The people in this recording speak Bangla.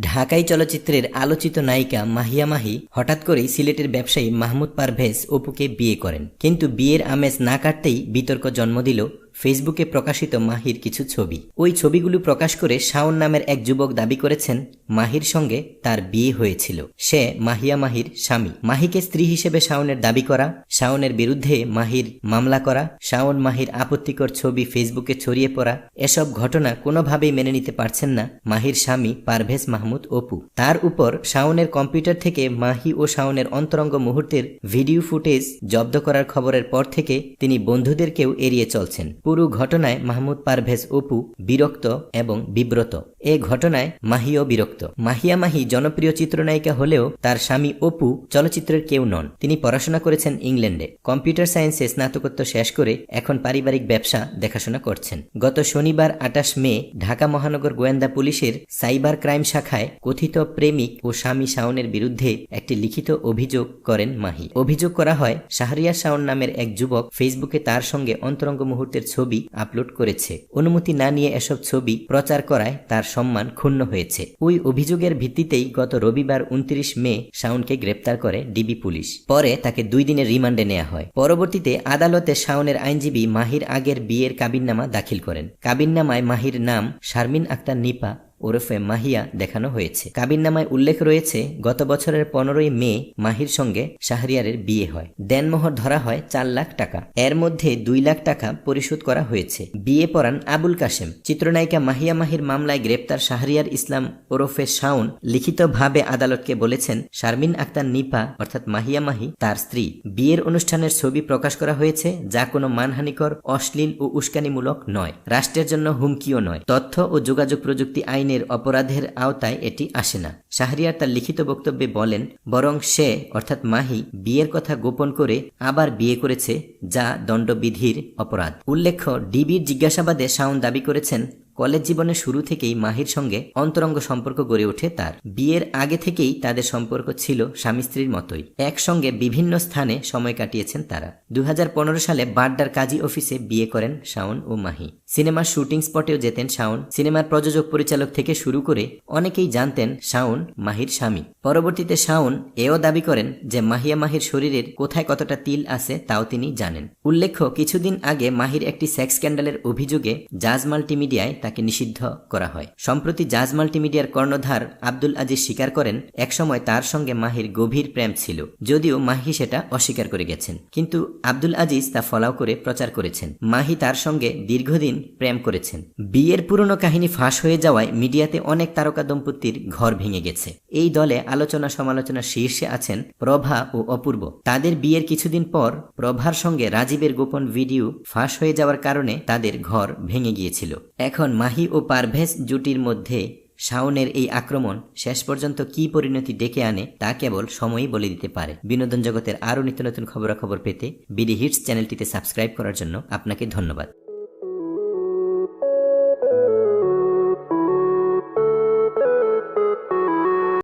ঢাকাই চলচ্চিত্রের আলোচিত নায়িকা মাহিয়া মাহি হঠাৎ করেই সিলেটের ব্যবসায়ী মাহমুদ পারভেজ অপুকে বিয়ে করেন। কিন্তু বিয়ের আমেজ না কাটতেই বিতর্ক জন্ম দিল ফেসবুকে প্রকাশিত মাহির কিছু ছবি। ওই ছবিগুলো প্রকাশ করে শাওন নামের এক যুবক দাবি করেছেন, মাহির সঙ্গে তার বিয়ে হয়েছিল। সে মাহিয়া মাহির স্বামী। মাহিকে স্ত্রী হিসেবে শাওনের দাবি করা, শাওনের বিরুদ্ধে মাহির মামলা করা, শাওন মাহির আপত্তিকর ছবি ফেসবুকে ছড়িয়ে পড়া, এসব ঘটনা কোনোভাবেই মেনে নিতে পারছেন না মাহির স্বামী পারভেজ মাহমুদ অপু। তার উপর শাওনের কম্পিউটার থেকে মাহি ও শাওনের অন্তরঙ্গ মুহূর্তের ভিডিও ফুটেজ জব্দ করার খবরের পর থেকে তিনি বন্ধুদেরকেও এড়িয়ে চলছেন। পুরো ঘটনায় মাহমুদ পারভেজ অপু বিরক্ত এবং বিব্রত। এ ঘটনায় মাহিও বিরক্ত। মাহিয়া মাহি জনপ্রিয় চিত্রনায়িকা হলেও তার স্বামী অপু চলচ্চিত্রের কেউ নন। তিনি পড়াশোনা করেছেন ইংল্যান্ডে। কম্পিউটার সায়েন্সে স্নাতকোত্তর শেষ করে এখন পারিবারিক ব্যবসা দেখাশোনা করছেন। গত শনিবার আটাশ মে ঢাকা মহানগর গোয়েন্দা পুলিশের সাইবার ক্রাইম শাখায় কথিত প্রেমিক ও স্বামী শাওনের বিরুদ্ধে একটি লিখিত অভিযোগ করেন মাহি। অভিযোগ করা হয় শাহরিয়া শাওন নামের এক যুবক ফেসবুকে তার সঙ্গে অন্তরঙ্গ মুহূর্তের ছবি আপলোড করেছে। অনুমতি না নিয়ে এসব ছবি প্রচার করায় তার সম্মান ক্ষুণ্ণ হয়েছে। ওই অভিযোগের ভিত্তিতেই গত রবিবার উনত্রিশ মে শাওনকে গ্রেপ্তার করে ডিবি পুলিশ। পরে তাকে দুই দিনের রিমান্ডে নেওয়া হয়। পরবর্তীতে আদালতে শাওনের আইনজীবী মাহির আগের বিয়ের কাবিননামা দাখিল করেন। কাবিননামায় মাহির নাম শারমিন আক্তার নিপা ওরফে মাহিয়া দেখানো হয়েছে। কাবিননামায় উল্লেখ রয়েছে, গত বছরের পনেরোই মে মাহির সঙ্গে শাহরিয়ারের বিয়ে হয়। দেনমোহর ধরা হয় চার লাখ টাকা। এর মধ্যে দুই লাখ টাকা পরিশোধ করা হয়েছে। বিয়ে পড়ান আবুল কাশেম। চিত্রনায়িকা মাহিয়া মাহির মামলায় গ্রেপ্তার শাহরিয়ার ইসলাম ওরফে শাওন লিখিতভাবে আদালতকে বলেছেন, শারমিন আক্তার নিপা অর্থাৎ মাহিয়া মাহি তার স্ত্রী। বিয়ের অনুষ্ঠানের ছবি প্রকাশ করা হয়েছে, যা কোনো মানহানিকর, অশ্লীল ও উস্কানিমূলক নয়। রাষ্ট্রের জন্য হুমকিও নয়। তথ্য ও যোগাযোগ প্রযুক্তি আইন আইনের অপরাধের আওতায় এটি আসে না। শাহরিয়ার তার লিখিত বক্তব্যে বলেন, বরং সে, অর্থাৎ মাহি, বিয়ের কথা গোপন করে আবার বিয়ে করেছে, যা দণ্ডবিধির অপরাধ। উল্লেখ্য ডিবির জিজ্ঞাসাবাদে শাওন দাবি করেছেন, কলেজ জীবনের শুরু থেকেই মাহির সঙ্গে অন্তরঙ্গ সম্পর্ক গড়ে ওঠে তার। বিয়ের আগে থেকেই তাদের সম্পর্ক ছিল স্বামী স্ত্রীর মতোই। একসঙ্গে বিভিন্ন স্থানে সময় কাটিয়েছেন তারা। দু হাজার পনেরো সালে বাড্ডার কাজী অফিসে বিয়ে করেন শাওন ও মাহি। সিনেমার শুটিং স্পটেও যেতেন শাওন। সিনেমার প্রযোজক পরিচালক থেকে শুরু করে অনেকেই জানতেন শাওন মাহির স্বামী। পরবর্তীতে শাওন এও দাবি করেন যে মাহিয়া মাহির শরীরের কোথায় কতটা তিল আছে তাও তিনি জানেন। উল্লেখ্য, কিছুদিন আগে মাহির একটি সেক্স স্ক্যান্ডালের অভিযোগে জাজ মাল্টিমিডিয়ায় তাকে নিষিদ্ধ করা হয়। সম্প্রতি জাজ মাল্টিমিডিয়ার কর্ণধার আব্দুল আজিজ স্বীকার করেন, একসময় তার সঙ্গে মাহির গভীর প্রেম ছিল, যদিও মাহি সেটা অস্বীকার করে গেছেন। কিন্তু আব্দুল আজিজ তা ফলাও করে প্রচার করেছেন। মাহি তার সঙ্গে দীর্ঘদিন প্রেম করেছেন। বিয়ের পুরনো কাহিনী ফাঁস হয়ে যাওয়ায় মিডিয়াতে অনেক তারকা দম্পতির ঘর ভেঙে গেছে। এই দলে আলোচনা সমালোচনা শীর্ষে আছেন প্রভা ও অপূর্ব। তাদের বিয়ের কিছুদিন পর প্রভার সঙ্গে রাজীবের গোপন ভিডিও ফাঁস হয়ে যাওয়ার কারণে তাদের ঘর ভেঙে গিয়েছিল। এখন মাহি ও পারভেজ জুটির মধ্যে শাওনের এই আক্রমণ শেষ পর্যন্ত কি পরিণতি ডেকে আনে তা কেবল সময়ই বলে দিতে পারে। বিনোদন জগতের আরও নিত্য নতুন খবরাখবর পেতে বিডি হিটস চ্যানেলটিতে সাবস্ক্রাইব করার জন্য আপনাকে ধন্যবাদ।